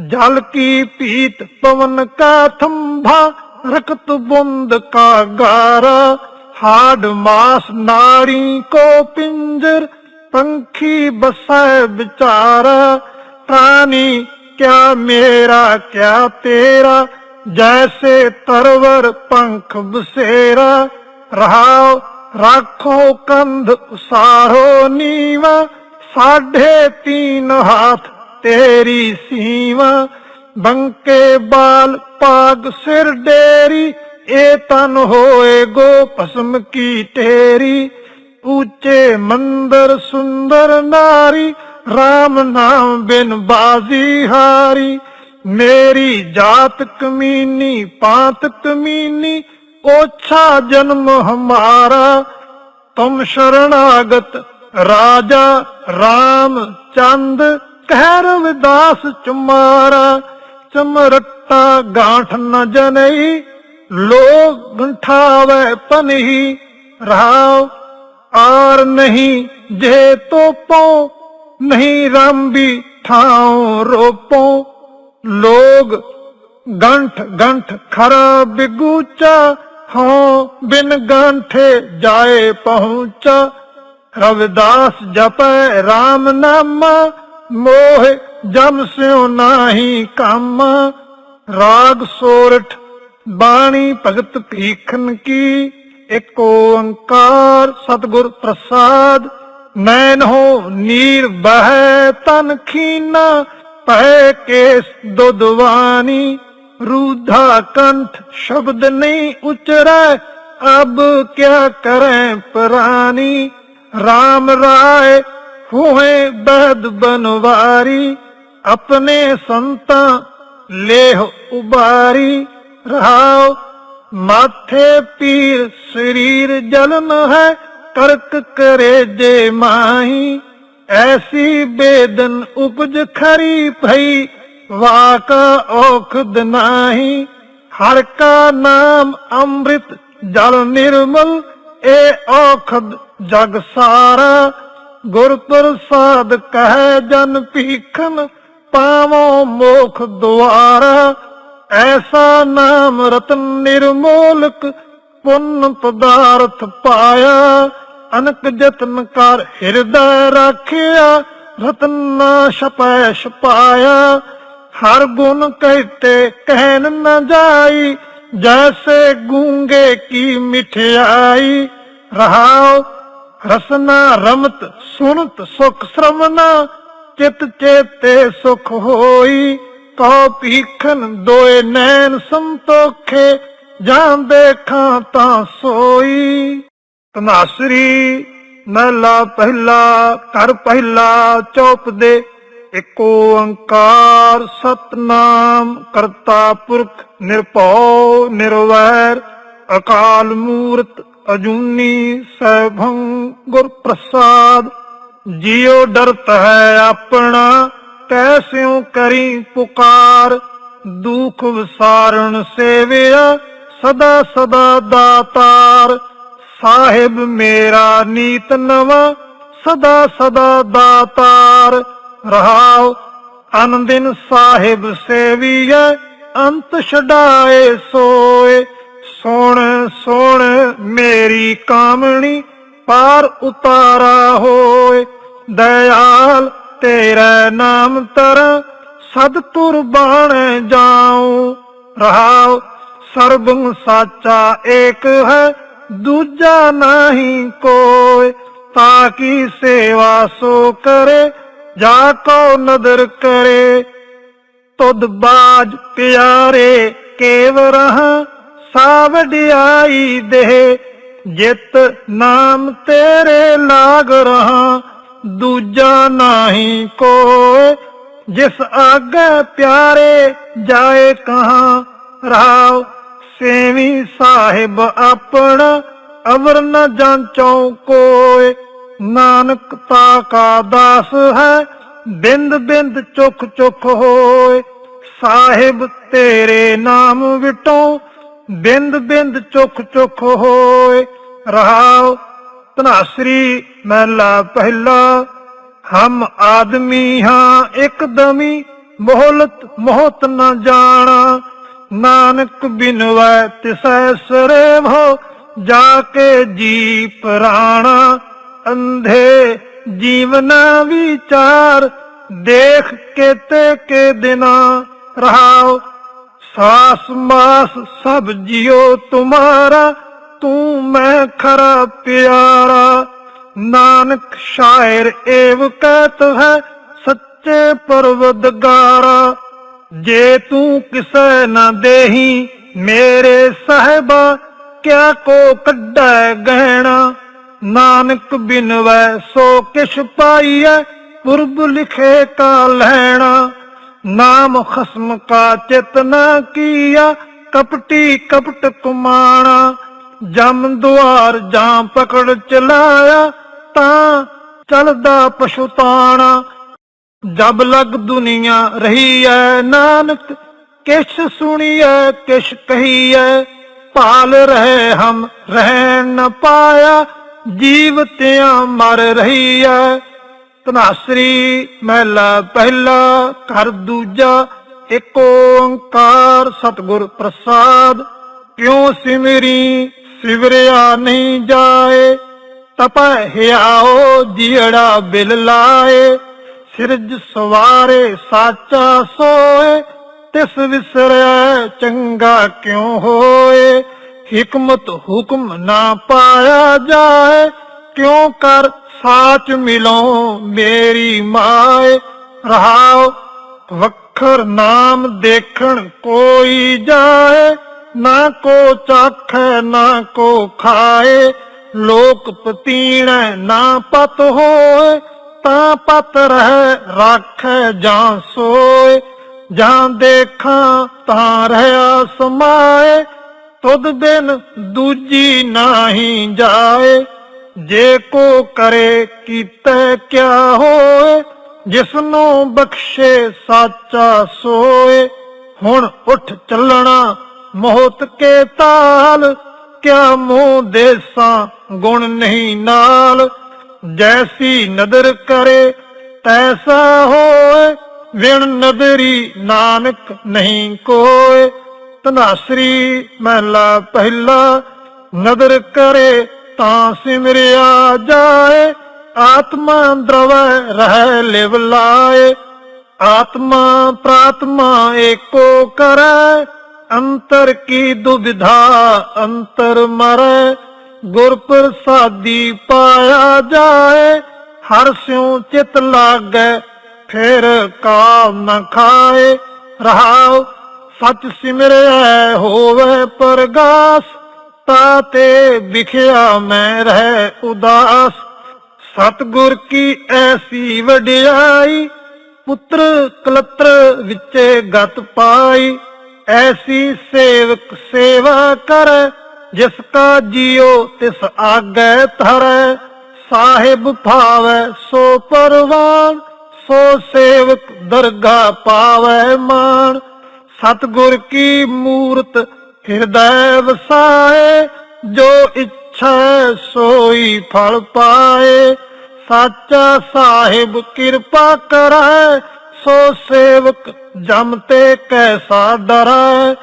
जल की पीत पवन का थंभा रक्त बुंद का गारा हाड मास नारी को पिंजर पंखी बसाए बिचारा प्राणी क्या मेरा क्या तेरा जैसे तरवर पंख बसेरा रहाओ राखो कंध उसारो नीवा साढ़े तीन हाथ तेरी सीवा बंके बाल पाग सिर डेरी ए तन होए गो भस्म की टेरी ऊंचे मंदिर सुंदर नारी राम नाम बिन बाजी हारी मेरी जात कमीनी पात कमीनी ओछा जन्म हमारा तुम शरणागत राजा राम चंद ਕਹਿਰ ਵਿਦਾਸ ਚੁਮਾਰਾ, ਚਮਰਟਾ ਗਾਂਠ ਨ ਜਨਈ ਲੋ ਗੰਠਾਵੇ ਪਨਹੀ ਰਹਾਉ ਆਰ ਨਹੀਂ ਜੇ ਤੋ ਪਉ ਨਹੀਂ ਰਾਂਬੀ ਥਾਉ ਰੋਪੋ। ਲੋਗ ਗੰਠ ਗੰਠ ਖਰਾ ਬਿਗੂਚਾ, ਹਉ ਬਿਨ ਗਾਂਠੇ ਜਾਏ ਪਹੁੰਚਾ। ਰਵਿਦਾਸ ਜਪੈ ਰਾਮ ਨਾਮਾ ਮੋਹ ਜਮ ਸਿਉ ਨਾਹੀ ਕੰਮ, ਰਾਗ ਸੋਰਠ ਬਾਣੀ ਭਗਤ ਭੀਖਨ ਕੀ, ਇੱਕ ਓੰਕਾਰ ਸਤਗੁਰ ਪ੍ਰਸਾਦ ਨੈਨ ਹੋ ਨੀਰ ਬਹਿ ਤਨ ਖੀਨਾ ਪੈ ਕੇਸ ਦੁਦਵਾਨੀ ਰੂਧਾ ਕੰਠ ਸ਼ਬਦ ਨਹੀਂ ਉਚਰੈ, ਅਬ ਕਿਆ ਕਰੈ ਪ੍ਰਾਨੀ, ਰਾਮ ਰਾਏ ਹੋਏ ਬਦ ਬਨਵਾਰੀ, ਆਪਣੇ ਸੰਤਾਂ ਲੇਹ ਉਬਾਰੀ। ਰਹਾਓ, ਮਾਥੇ ਪੀਰ ਸਰੀਰ ਜਲਨ ਹੈ ਕਰਕ ਕਰੇ ਜੇ ਮਾਹੀ। ਐਸੀ ਬੇਦਨ ਉਪਜ ਖਰੀ ਭਈ, ਵਾਕਾ ਔਖਦ ਨਾਹੀ। ਹਰ ਕਾ ਨਾਮ ਅੰਮ੍ਰਿਤ ਜਲ ਨਿਰਮਲ ਏ ਔਖਦ ਜਗ ਸਾਰਾ। ਗੁਰ ਪ੍ਰਸਾਦ ਕਹਿ ਜਨ ਭੀਖਨ, ਪਾਵੋ ਮੋਖ ਦੁਆਰਾ। ਐਸਾ ਨਾਮ ਰਤਨ ਨਿਰਮੋਲਕ, ਪੁੰਨ ਪਦਾਰਥ ਪਾਇਆ। ਅਨਕ ਜਤਨ ਕਰ ਹਿਰਦੈ ਰਾਖਿਆ, ਰਤਨ ਨਾ ਛਪੈ ਛਪਾਇਆ ਹਰ ਗੁਣ ਕਹਿਤੇ ਕਹਿਨ ਨਾ ਜਾਈ, ਜੈਸੇ ਗੂੰਗੇ ਕੀ ਮਿਠਿਆਈ। ਰਹਾਉ ਰਸਨਾ ਰਮਤ ਸੁਨਤ ਸੁਖ ਸ਼ਰਮਨਾ, ਚਿਤ ਚੇਤੇ ਸੁਖ ਹੋਈ। ਕਉ ਭੀਖਨ ਦੋਏ ਨੈਣ ਸੰਤੋਖੇ, ਜਾਂ ਦੇਖਾਂ ਤਾਂ ਸੋਈ। ਤਨਾਸਰੀ ਮਹਲਾ ਪਹਿਲਾ, ਘਰ ਪਹਿਲਾ, ਚੌਪ ਦੇ ਇੱਕ ਓੰਕਾਰ, ਸਤਨਾਮ ਕਰਤਾ ਪੁਰਖ, ਨਿਰਭਉ, ਨਿਰਵੈਰ, ਅਕਾਲ ਮੂਰਤ ਅਜੂਨੀ ਸੈਭੰ ਗੁਰ ਪ੍ਰਸਾਦ ਜਿਉ ਡਰਤ ਹੈ ਆਪਣਾ ਕੈਸਿਉ ਕਰੀ ਪੁਕਾਰ। ਦੁਖ ਵਿਸਾਰਣ ਸੇਵਿਆ, ਸਦਾ ਸਦਾ ਦਾਤਾਰ। ਸਾਹਿਬ ਮੇਰਾ ਨੀਤ ਨਵਾਂ, ਸਦਾ ਸਦਾ ਦਾਤਾਰ। ਰਹਾਉ, ਅਨੰਦਿਨ ਸਾਹਿਬ ਸੇਵੀਐ, ਅੰਤ ਛਡਾਏ ਸੋਏ। ਸੁਣ ਸੁਣ ਮੇਰੀ ਕਾਮਣੀ, ਪਾਰ ਉਤਾਰਾ ਹੋਏ। ਦਇਆਲ, ਤੇਰਾ ਨਾਮ ਤਰ ਸਦ ਤੁਰ ਜਾਉ। ਰਹਾਉ, ਸਰਬੰ ਸਾਚਾ ਏਕ ਹੈ, ਦੂਜਾ ਨਹੀਂ ਕੋਇ। ਤਾਕੀ ਸੇਵਾ ਸੋ ਕਰੇ, ਜਾ ਕੋ ਨਦਰ ਕਰੇ। ਤੁਧ ਬਾਜ ਪਿਆਰੇ ਕੇਵ ਰਹਾ ਸਾਵਡਿਆਈ ਦੇ ਜਿਤ ਨਾਮ ਤੇਰੇ ਲਾਗ ਰਹਾ, ਦੂਜਾ ਨਹੀਂ ਕੋਇ ਜਿਸ ਆਗੇ ਪਿਆਰੇ ਜਾਏ ਕਹਾਂ, ਰਾਵ ਸੇਵੀ ਸਾਹਿਬ ਆਪਣਾ, ਅਵਰ ਨ ਜਾਂਚੋ ਕੋਇ ਨਾਨਕ ਤਾ ਕਾ ਦਾਸ ਹੈ, ਬਿੰਦ ਬਿੰਦ ਚੁਖ ਚੁਖ ਹੋਏ। ਸਾਹਿਬ ਤੇਰੇ ਨਾਮ ਵਿਟੋ ਬਿੰਦ ਬਿੰਦ ਚੁਖ ਚੁਖ ਹੋਏ, ਰਹਾਉ ਧਨਾਸਰੀ ਮਹਿਲਾ ਪਹਿਲਾ। ਹਮ ਆਦਮੀ ਹਾਂ ਇੱਕ ਦਮੀ, ਮੋਹਲਤ ਮੋਹਤ ਨ ਜਾਣਾ। ਨਾਨਕ ਬਿਨਵੈ ਤਿਸੈ ਸਰੇਵੋ ਜਾ ਕੇ ਜੀ ਪ੍ਰਾਣਾ। ਅੰਧੇ ਜੀਵਨ ਵਿਚਾਰ, ਦੇਖ ਕੇ ਤੇ ਕੇ ਦਿਨਾ। ਰਹਾਓ ਸਾਸ ਮਾਸ ਸਭ ਜਿਉ ਤੁਮਾਰਾ, ਤੂੰ ਮੈਂ ਖਰਾ ਪਿਆਰਾ। ਨਾਨਕ ਸ਼ਾਇਰ ਏਵ ਕਹਿਤ ਹੈ, ਸੱਚੇ ਪਰਵਦਗਾਰਾ। ਜੇ ਤੂੰ ਕਿਸੈ ਨਾ ਦੇਹੀ, ਮੇਰੇ ਸਾਹਿਬਾ, ਕਿਆ ਕੋ ਕੱਢੈ ਗਹਿਣਾ। ਨਾਨਕ ਬਿਨਵੈ ਸੋ ਕਿਛ ਪਾਈਐ, ਪੁਰਬ ਲਿਖੇ ਕਾ ਲੈਣਾ। ਨਾਮ ਖਸਮ ਕਾ ਚਿਤਨਾ ਕੀਆ, ਕਪਟੀ ਕਪਟ ਕੁਮਾਣਾ। ਜਮ ਦੁਆਰ ਜਾਂ ਪਕੜ ਚਲਾਇਆ, ਤਾਂ ਚਲਦਾ ਪਛਤਾਣਾ ਜਬ ਲਗ ਦੁਨੀਆ ਰਹੀ ਐ ਨਾਨਕ, ਕਿਛ ਸੁਣੀਐ, ਕਿਛ ਕਹੀਐ। ਭਾਲ ਰਹੇ ਹਮ ਰਹਿਣ ਨ ਪਾਇਆ ਜੀਵਤਿਆਂ ਮਰ ਰਹੀ ਐ। ਤਨਾਸਰੀ ਮਹਿਲਾ ਪਹਿਲਾ, ਘਰ ਦੂਜਾ ਏਕ ਓੰਕਾਰ ਸਤਿਗੁਰ ਪ੍ਰਸਾਦ। ਕਿਉ ਸਿਮਰੀ ਸਿਵਰਿਆ ਨਹੀਂ ਜਾਏ? ਤਪੈ ਹਿਆਓ ਜੀੜਾ ਬਿਲ ਲਾਏ। ਸਿਰਜ ਸਵਾਰੇ ਸਾਚਾ ਸੋਏ। ਤਿਸ ਵਿਸਰਿਆ ਚੰਗਾ ਕਿਉ ਹੋਏ? ਹਕਮਤ ਹੁਕਮ ਨਾ ਪਾਇਆ ਜਾਏ। ਕਿਉ ਕਰ ਸਾਚ ਮਿਲੋ ਮੇਰੀ ਮਾਏ, ਰਹਾਓ ਵਖਰ ਨਾਮ ਦੇਖਣ ਕੋਈ ਜਾਏ, ਨਾ ਕੋ ਚਾਖੈ, ਨਾ ਕੋ ਖਾਏ, ਲੋਕ ਪਤੀਣੈ ਨਾ ਪਤ ਹੋਏ, ਤਾਂ ਪਤ ਰਹਿ ਰਾਖੈ ਜਾਂ ਸੋਏ, ਜਾਂ ਦੇਖਾਂ ਤਾਂ ਰਹਿਆ ਸਮਾਏ ਤੁਧ ਬਿਨ ਦੂਜੀ ਨਾਹੀ ਜਾਏ। ਜੇ ਕੋ ਕਰੇ ਕੀਤੇ ਕਿਆ ਹੋਏ, ਜਿਸਨੂੰ ਬਖਸ਼ੇ ਸਾਚਾ ਸੋਏ। ਹੁਣ ਉੱਠ ਚੱਲਣਾ ਮੋਹਤ ਕੇ ਤਾਲ, ਕਿਆ ਮੋਹ ਦੇਸਾਂ ਗੁਣ ਨਹੀਂ ਨਾਲ। ਜੈਸੀ ਨਦਰ ਕਰੇ ਤੈਸਾ ਹੋਏ, ਵਿਣ ਨਦਰੀ ਨਾਨਕ ਨਹੀਂ ਕੋਏ। ਤਨਾਸਰੀ ਮਹਿਲਾ ਪਹਿਲਾ, ਨਦਰ ਕਰੇ ਤਾਂ ਸਿਮਰਿਆ ਜਾਏ, ਆਤਮਾ ਦਰਵੈ ਰਹਿ ਲਿਵ ਲਾਏ। ਆਤਮਾ ਪ੍ਰਾਤਮਾ ਏਕੋ ਕਰੈ, ਅੰਤਰ ਕੀ ਦੁਬਿਧਾ ਅੰਤਰ ਮਰੈ। ਗੁਰ ਪ੍ਰਸਾਦੀ ਪਾਇਆ ਜਾਏ, ਹਰ ਸਿਉ ਚਿਤ ਲਾਗੈ, ਫਿਰ ਕਾਮ ਨ ਖਾਏ। ਰਹਾਉ, ਸਚ ਸਿਮਰਿਆ ਹੋਵੇ ਪਰਗਾਸ ਤਾਤੇ ਵਿਖਿਆ ਮੈਂ ਰਹਿ ਉਦਾਸ। ਸਤਗੁਰ ਕੀ ਐਸੀ ਵਡਿਆਈ? ਪੁੱਤਰ ਕਲਤਰ ਵਿੱਚੇ ਗਤ ਪਾਈ। ਐਸੀ ਸੇਵਕ ਸੇਵਾ ਕਰ, ਜਿਸ ਕਾ ਜੀਉ ਤਿਸ ਆਗੈ ਧਰੈ। ਸਾਹਿਬ ਭਾਵੈ ਸੋ ਪਰਵਾਨ, ਸੋ ਸੇਵਕ ਦਰਗਾ ਪਾਵੈ ਮਾਨ ਸਤਗੁਰ ਕੀ ਮੂਰਤ ਹਿਰਦੈ ਵਸਾਏ ਜੋ ਇੱਛਾ ਸੋਈ ਫਲ ਪਾਏ। ਸਾਚਾ ਸਾਹਿਬ ਕਿਰਪਾ ਕਰੈ, ਸੋ ਸੇਵਕ ਜਮ ਤੇ ਕੈਸਾ ਡਰੈ।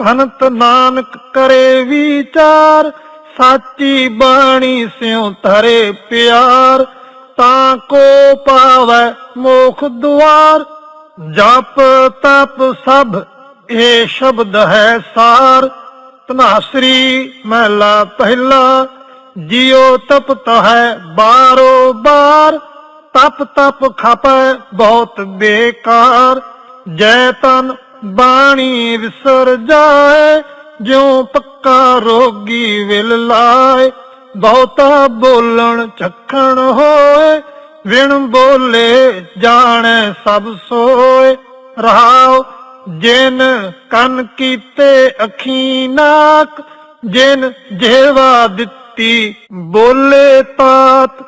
ਭਨਤ ਨਾਨਕ ਕਰੇ ਵਿਚਾਰ, ਸਾਚੀ ਬਾਣੀ ਸਿਉ ਧਰੇ ਪਿਆਰ। ਤਾਂ ਕੋ ਪਾਵੈ ਮੋਖ ਦੁਆਰ, ਜਪ ਤਪ ਸਭ ਇਹ ਸ਼ਬਦ ਹੈ ਸਾਰ। ਤਨਾਸਰੀ ਮਹਿਲਾ ਪਹਿਲਾ। ਜਿਉ ਤਪਤ ਹੈ ਬਾਰੋ ਬਾਰ। ਤਪ ਤਪ ਖਪੈ ਬਹੁਤ ਬੇਕਾਰ। ਜੈ ਤਨ ਬਾਣੀ ਵਿਸਰ ਜਾਏ। ਜਿਉ ਪੱਕਾ ਰੋਗੀ ਵਿਲ ਲਾਏ। ਬਹੁਤਾ ਬੋਲਣ ਚੱਖਣ ਹੋਏ। ਵਿਣ ਬੋਲੇ ਜਾਣੈ ਸਭ ਸੋਏ। ਰਹਾਉ ਜਿਨ ਕੰਨ ਕੀਤੇ ਅੱਖੀ ਨਾਕ ਜਿਨ ਜਿਹਵਾ ਦਿੱਤੀ ਬੋਲੇ ਤਾਤ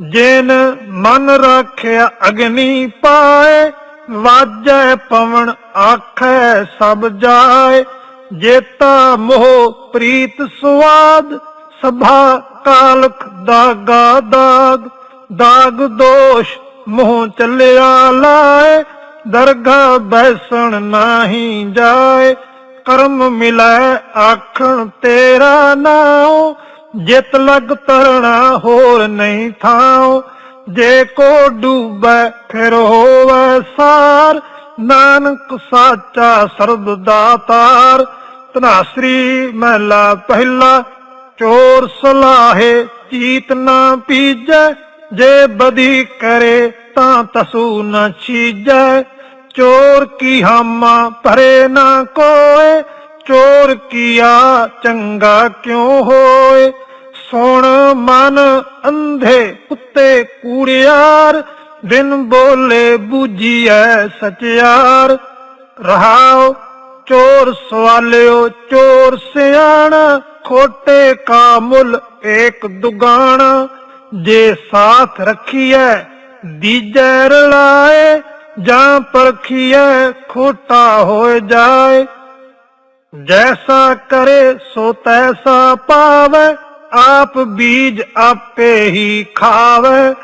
ਜਿਨ ਮਨ ਰੱਖਿਆ ਅਗਨੀ ਪਾਏ, ਵਾਜੈ ਪਵਨ ਆਖੈ ਸਭ ਜਾਏ, ਜੇਤਾ ਮੋਹ ਪ੍ਰੀਤ ਸੁਆਦ, ਸਭਾ ਕਾਲਖ ਦਾਗਾ ਦਾਗ ਦਾਗ ਦੋਸ਼ ਮੋਹ ਚੱਲਿਆ ਲਾਏ ਦਰਗਾ ਬੈਸਣ ਨਾਹੀ ਜਾਏ, ਕਰਮ ਮਿਲੈ ਆਖਣ ਤੇਰਾ ਨਾਉ, ਜਿਤ ਲਗ ਤਰਣਾ ਹੋਰ ਨਹੀਂ ਥਾਉ। ਜੇ ਕੋ ਡੂਬੈ ਫਿਰ ਹੋਵੈ ਸਾਰ, ਨਾਨਕ ਸਾਚਾ ਸਰਬ ਦਾਤਾਰ। ਤਨਾਸਰੀ ਮਹਿਲਾ ਪਹਿਲਾ, ਚੋਰ ਸਲਾਹੇ ਚੀਤ ਨਾ ਪੀਜੈ, ਜੇ ਬਦੀ ਕਰੇ ਤਾਂ ਤਸੂ ਨ ਛੀਜੈ। ਚੋਰ ਕੀ ਹਾਮਾ ਭਰੇ ਨਾ ਕੋਏ? ਚੋਰ ਕੀਆ ਚੰਗਾ ਕਿਉ ਹੋਏ? ਸੁਣ ਮਨ ਅੰਧੇ ਕੁੱਤੇ ਕੂੜਿਆਰ, ਬਿਨ ਬੋਲੇ ਬੂਝੀਐ ਸਚਿਆਰ। ਰਹਾਓ ਚੋਰ ਸਵਾਲਿਓ ਚੋਰ ਸਿਆਣਾ, ਖੋਟੇ ਕਾ ਮੁੱਲ ਏਕ ਦੁਗਾਣਾ। ਜੇ ਸਾਥ ਰੱਖੀਐ, ਦੀਜੈ ਰਲਾਏ ਜਾਂ ਪਰਖੀਐ ਖੋਟਾ ਹੋਏ ਜਾਏ। ਜੈਸਾ ਕਰੇ ਸੋ ਤੈਸਾ ਪਾਵੇ, ਆਪ ਬੀਜ ਆਪੇ ਹੀ ਖਾਵੇ।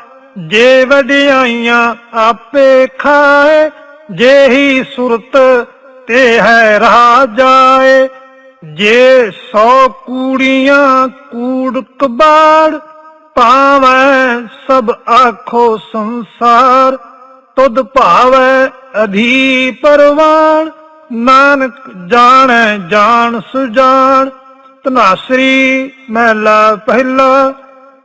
ਜੇ ਵਡਿਆਈਆਂ ਆਪੇ ਖਾਏ ਜਿਹੀ ਸੁਰਤ ਤੇ ਹੈ ਰਹਾ ਜਾਏ। ਜੇ ਸੌ ਕੂੜੀਆਂ ਕੂੜ ਕਬਾੜ, ਪਾਵੈ ਸਭ ਆਖੋ ਸੰਸਾਰ। ਤੁਧ ਭਾਵੈ ਅਧੀ ਪਰਵਾਨ ਨਾਨਕ ਜਾਣੈ ਜਾਣ ਸੁਜਾਨ ਤਨਾਸਰੀ ਮਹਿਲਾ ਪਹਿਲਾ,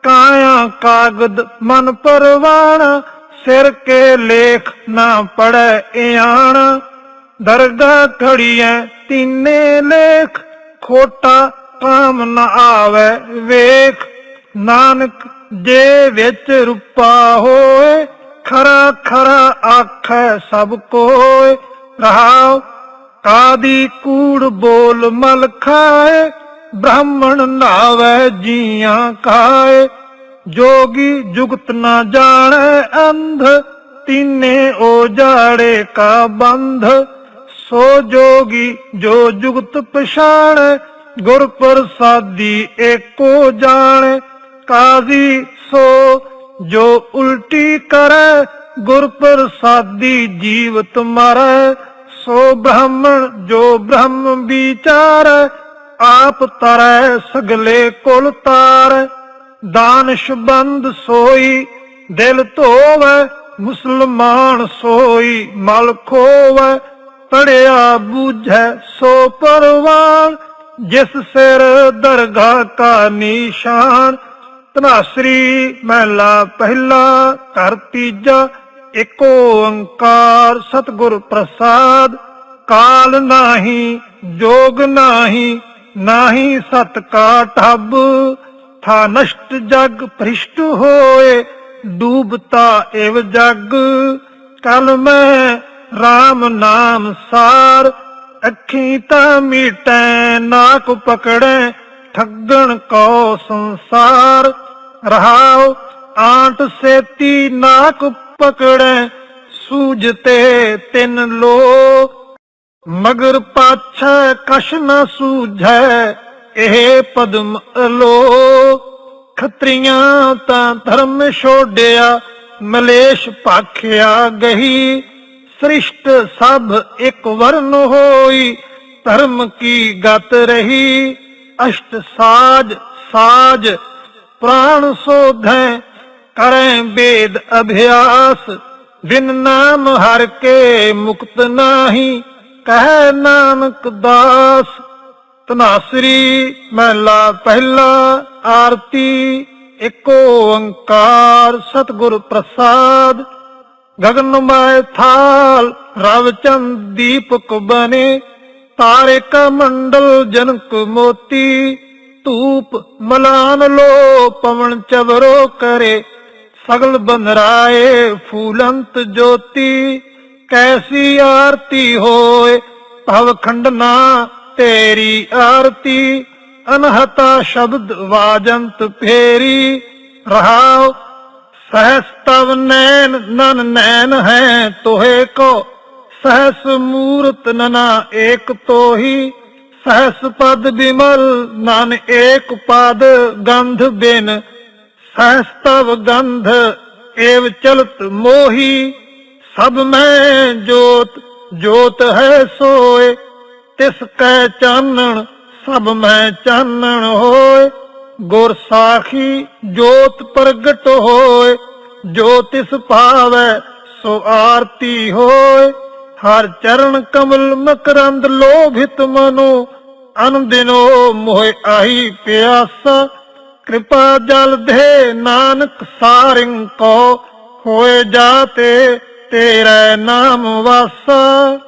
ਕਾਇਆ ਕਾਗਦ ਮਨ ਪਰਵਾਨ ਸਿਰ ਕੇ ਲੇਖ ਨਾ ਪੜੈ ਇਆਣ। ਦਰਗਾ ਖੜੀਐ ਤੀਨੇ ਲੇਖ, ਖੋਟਾ ਕਾਮ ਨਾ ਆਵੇ ਵੇਖ। ਨਾਨਕ ਜੇ ਵਿੱਚ ਰੁਪਾ ਹੋਏ ਖਰਾ ਖਰਾ ਆਖੈ ਸਭ ਕੋਏ ਰਹਾਉ, ਕਾਦੀ ਕੂੜ ਬੋਲ ਮਲ ਖਾਏ ਬ੍ਰਾਹਮਣ ਨਾਵੇ ਜੀਆਂ ਖਾਏ ਜੋਗੀ ਜੁਗਤ ਨਾ ਜਾਣੈ ਅੰਧ। ਤੀਨੇ ਓ ਜਾੜੇ ਕਾ ਬੰਧ। ਸੋ ਜੋਗੀ ਜੋ ਜੁਗਤ ਪਛਾਣੈ। ਗੁਰ ਪ੍ਰਸਾਦੀ ਏਕੋ ਜਾਣੈ। ਕਾਜ਼ੀ ਸੋ ਜੋ ਉਲਟੀ ਕਰੈ ਗੁਰ ਪ੍ਰਸਾਦੀ ਜੀਵ ਮਰੈ, ਸੋ ਬ੍ਰਾਹਮਣ ਜੋ ਬ੍ਰਹਮ ਵਿਚਾਰੈ, ਆਪ ਤਰੈ ਸਗਲੇ ਕੁਲ ਤਾਰ। ਦਾਨਸ਼ ਬੰਦ ਸੋਈ ਦਿਲ ਧੋਵੈ, ਮੁਸਲਮਾਨ ਸੋਈ ਮਲ ਖੋਵੈ। ਪੜਿਆ ਬੂਝੈ ਸੋ ਪਰਵਾਨ, ਜਿਸ ਸਿਰ ਦਰਗਾਹ ਕਾ ਨਿਸ਼ਾਨ ਤਨਾਸਰੀ ਮਹਿਲਾ ਪਹਿਲਾ, ਘਰ ਤੀਜਾ, ਏਕੋ ਓੰਕਾਰ ਸਤਿਗੁਰ ਪ੍ਰਸਾਦ। ਕਾਲ ਨਾਹੀ, ਜੋਗ ਨਾਹੀ ਨਾਹੀ ਸਤ ਕਾ ਠੱਬ ਥਾ ਨਸ਼ਟ ਜਗ ਭ੍ਰਿਸ਼ਟ ਹੋਏ, ਡੂਬਤਾ ਏਵ ਜਗ। ਕਲ ਮੈਂ RAM ਨਾਮ ਸਾਰ, ਅੱਖੀ ਤਾਂ ਮੀਟੈ, ਨਾਕ ਪਕੜੈ ਠੱਗਣ ਕੋ ਸੰਸਾਰ ਰਹਾਉ, ਆਂਟ ਸੇਤੀ ਨਾਕ ਪਕੜੈ ਸੂਝਤੇ ਤਿੰਨ ਲੋ ਮਗਰ ਪਾਛੈ ਕਛ ਨ ਸੂਝੈ, ਇਹ ਪਦਮ ਅਲੋ ਖਤਰੀਆਂ ਤਾਂ ਧਰਮ ਛੋੜਿਆ ਮਲੇਸ਼ ਭਾਖਿਆ ਗਹੀ। ਸ੍ਰਿਸ਼ਟ ਸਭ ਇੱਕ ਵਰਨ ਹੋਈ, ਧਰਮ ਕੀ ਗਤ ਰਹੀ? ਅਸ਼ਟ ਸਾਜ ਸਾਜ, ਪ੍ਰਾਣ ਸੋਧੈ, ਕਰੈ ਵੇਦ ਅਭਿਆਸ। ਬਿਨ ਨਾਮ ਹਰ ਕੇ ਮੁਕਤ ਨਾਹੀ, ਕਹਿ ਨਾਨਕ ਦਾਸ। ਤਨਾਸਰੀ ਮਹਿਲਾ ਪਹਿਲਾ ਆਰਤੀ, ਏਕੋ ਓੰਕਾਰ ਸਤਿਗੁਰ ਪ੍ਰਸਾਦ। ਗਗਨ ਮਾਇ ਥਾਲ ਰਵਚੰਦ ਦੀਪਕ ਬਨੇ ਤਾਰੇ ਕਾ ਮੰਡਲ ਜਨਕ ਮੋਤੀ, ਧੂਪ ਮਲਾਨ ਲੋ ਪਵਨ ਚਵਰੋ ਕਰੇ, ਸਗਲ ਬਨਰਾਏ ਫੂਲੰਤ ਜੋਤੀ, ਕੈਸੀ ਆਰਤੀ ਹੋਏ ਭਵ ਖੰਡਨਾ ਤੇਰੀ ਆਰਤੀ, ਅਨਹਤਾ ਸ਼ਬਦ ਵਾਜੰਤ ਫੇਰੀ, ਰਹਾਉ ਸਹਸਤਵ ਨੈਨ ਨਨ ਨੈਨ ਹੈ ਤੋਹੇ ਕੋ ਸਹਸ ਮੂਰਤ ਨਨਾ ਏਕ ਤੋਹੀ, ਸਹਸ ਪਦ ਬਿਮਲ ਨਨ ਏਕ ਪਦ ਗੰਧ ਬਿਨ, ਸਹਸ ਤਵ ਗੰਧ ਏਵ ਚਲਤ ਮੋਹੀ, ਸਭ ਮੈਂ ਜੋਤ ਜੋਤ ਹੈ ਸੋਏ, ਤਿਸ ਕੈ ਚਾਨਣ, ਸਭ ਮੈਂ ਚਾਨਣ ਹੋਏ, ਗੁਰ ਸਾਖੀ ਜੋਤ ਪ੍ਰਗਟ ਹੋਏ, ਜੋ ਤਿਸ ਭਾਵੈ ਸੋ ਆਰਤੀ ਹੋਏ। ਹਰ ਚਰਨ ਕਮਲ ਮਕਰੰਦ ਲੋਭਿਤ ਮਨੋ, ਅਨੰਦਿਨੋ ਮੋਹਿ ਆਹੀ ਪਿਆਸਾ। ਕਿਰਪਾ ਜਲ ਦੇ ਨਾਨਕ ਸਾਰਿੰ ਕੋ, ਹੋਏ ਜਾਤੇ ਤੇਰੇ ਨਾਮ ਵਾਸਾ।